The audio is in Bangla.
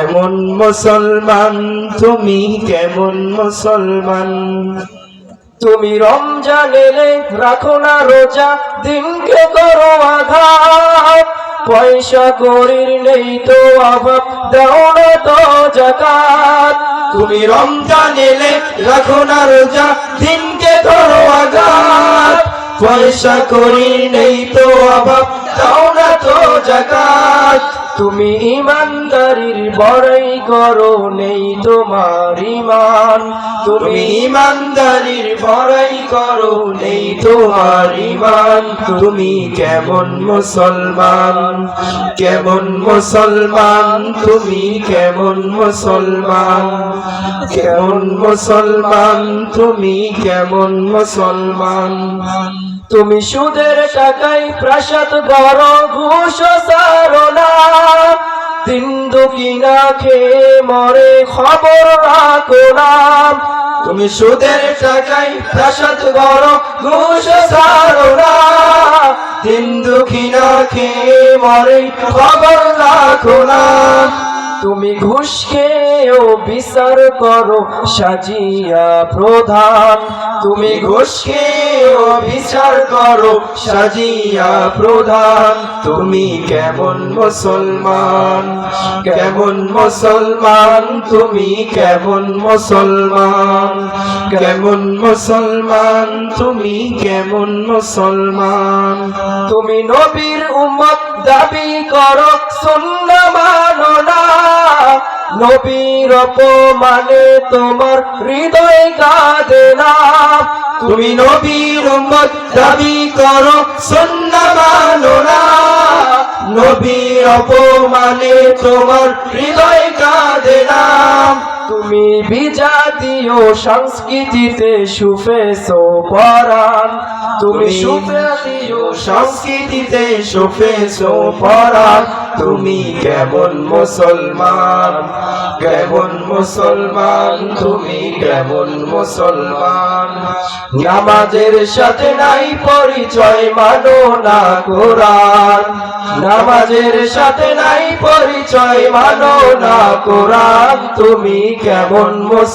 কেমন মুসলমান? তুমি কেমন মুসলমান? তুমি রমজান এলে রাখো না রোজা দিনকে করো আঘাত? পয়সা করির নেই তো অভাব, দাও না তো জাকাত তুমি রমজান এলে রাখো না রোজা দিনকে ধরো আঘাত? পয়সা করি নেই তো অভাব তুমি ইমানদারির বড়াই করো, নেই তোমার ইমান তুমি ইমানদারির বড়াই করো, নেই তোমার ইমান তুমি কেমন মুসলমান? কেমন মুসলমান? তুমি কেমন মুসলমান? কেমন মুসলমান? তুমি কেমন মুসলমান? তুমি সুদের টাকায় প্রাসাদ বড় ঘুষ সারো না দিন দুকিনা খেয়ে মরে খবর রাখো না তুমি সুদের টাকায় প্রাসাদ বড় ঘুষ সারো না দিন দুঃখী না খেয়ে মরে খবর রাখো না তুমি ঘুষ খেয়েও বিচার করো, সাজিয়া প্রধান। তুমি ঘুষ বিচার করো, সাজিয়া প্রধান। তুমি কেমন মুসলমান? কেমন মুসলমান? তুমি কেমন মুসলমান? কেমন মুসলমান? তুমি কেমন মুসলমান? তুমি নবীর উম্মত, দাবি করো, সুন্না মানো না। নবীর অপমানে তোমার হৃদয় কাঁদে না। তুমি নবীর উম্মত, দাবি করো সন্না মানো না। নবীর অপমানে তোমার হৃদয় কাঁদে না। তুমি বিজাতীয় সংস্কৃতিতে সুফেছো পরাণ। তুমি সুফেতীয় সংস্কৃতিতে সুফেছো পরাণ তুমি কেমন মুসলমান? কেমন মুসলমান? তুমি কেমন মুসলমান? নামাজের সাথে নাই পরিচয়, মানো না কোরআন। নামাজের সাথে নাই পরিচয়, মানো না কোরআন। তুমি কেমন মুসলমান